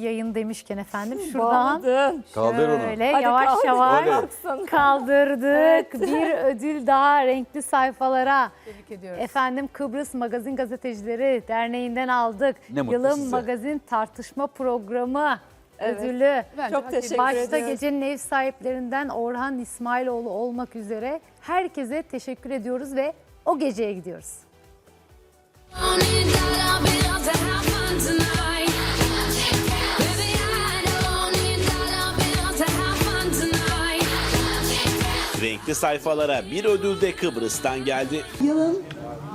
yayın demişken efendim şuradan Bağladın. Kaldır onu. şöyle Hadi yavaş kaldır. yavaş Oley. Baksana. kaldırdık. Bir ödül daha renkli sayfalara. Tebrik ediyoruz. Efendim Kıbrıs Magazin Gazetecileri Derneği'nden aldık. Ne mutlu Yılın size. magazin tartışma programı Evet. ödülü. Bence Çok hak teşekkür ediyoruz. Başta ediyoruz. gecenin ev sahiplerinden Orhan İsmailoğlu olmak üzere herkese teşekkür ediyoruz ve o geceye gidiyoruz. Renkli sayfalara bir ödül de Kıbrıs'tan geldi. Yılın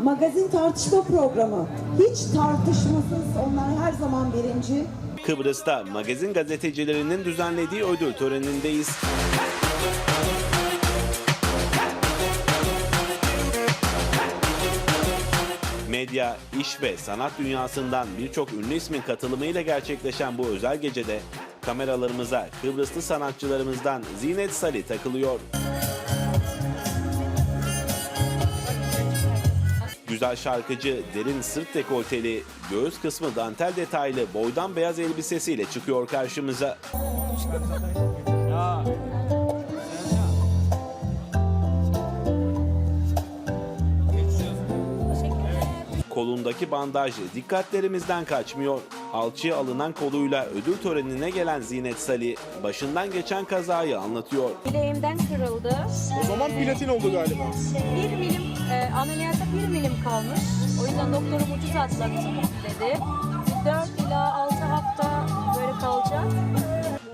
magazin tartışma programı. Hiç tartışmasız onlar her zaman birinci. Kıbrıs'ta magazin gazetecilerinin düzenlediği ödül törenindeyiz. Medya, iş ve sanat dünyasından birçok ünlü ismin katılımıyla gerçekleşen bu özel gecede kameralarımıza Kıbrıslı sanatçılarımızdan Zinet Salih takılıyor. Güzel şarkıcı derin sırt dekolteli, göğüs kısmı dantel detaylı boydan beyaz elbisesiyle çıkıyor karşımıza. Kolundaki bandaj dikkatlerimizden kaçmıyor. Alçıya alınan koluyla ödül törenine gelen Zinet Salih başından geçen kazayı anlatıyor. Bileğimden kırıldı. O zaman platin oldu galiba. Bir milim, e, ameliyatta bir milim kalmış. O yüzden doktorum ucuz atlattım dedi. 4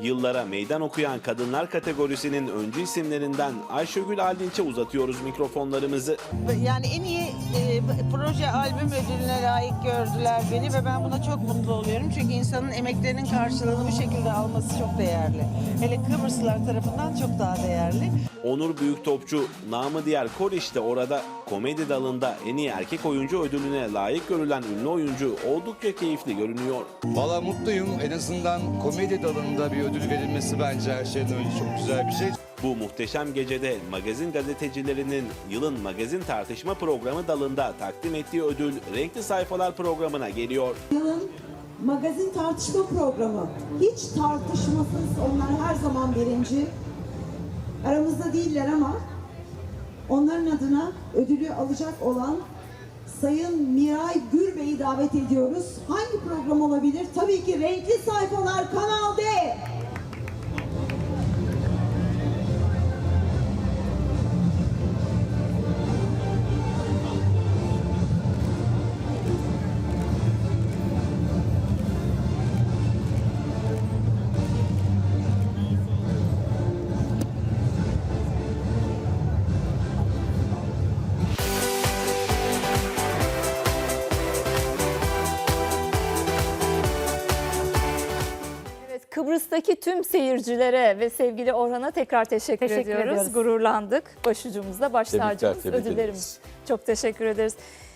Yıllara meydan okuyan kadınlar kategorisinin öncü isimlerinden Ayşegül Aldinç'e uzatıyoruz mikrofonlarımızı. Yani en iyi e, proje albüm ödülüne layık gördüler beni ve ben buna çok mutlu oluyorum. Çünkü insanın emeklerinin karşılığını bu şekilde alması çok değerli. Hele Kıbrıslılar tarafından çok daha değerli. Onur Büyüktopçu, namı diğer Koriş de orada komedi dalında en iyi erkek oyuncu ödülüne layık görülen ünlü oyuncu oldukça keyifli görünüyor. Valla mutluyum. En azından komedi dalında bir ödül verilmesi bence her şeyden önce çok güzel bir şey. Bu muhteşem gecede magazin gazetecilerinin yılın magazin tartışma programı dalında takdim ettiği ödül Renkli Sayfalar programına geliyor. Yılın magazin tartışma programı. Hiç tartışmasız onlar her zaman birinci. Aramızda değiller ama onların adına ödülü alacak olan Sayın Miray Gürbey'i davet ediyoruz. Hangi program olabilir? Tabii ki Renkli Sayfalar Kanal D. Kıbrıs'taki tüm seyircilere ve sevgili Orhan'a tekrar teşekkür, Teşekkür ediyoruz. ediyoruz. Gururlandık. Başucumuzda baş Tebrikler, tacımız, tebrik ödüllerimiz. Çok teşekkür ederiz.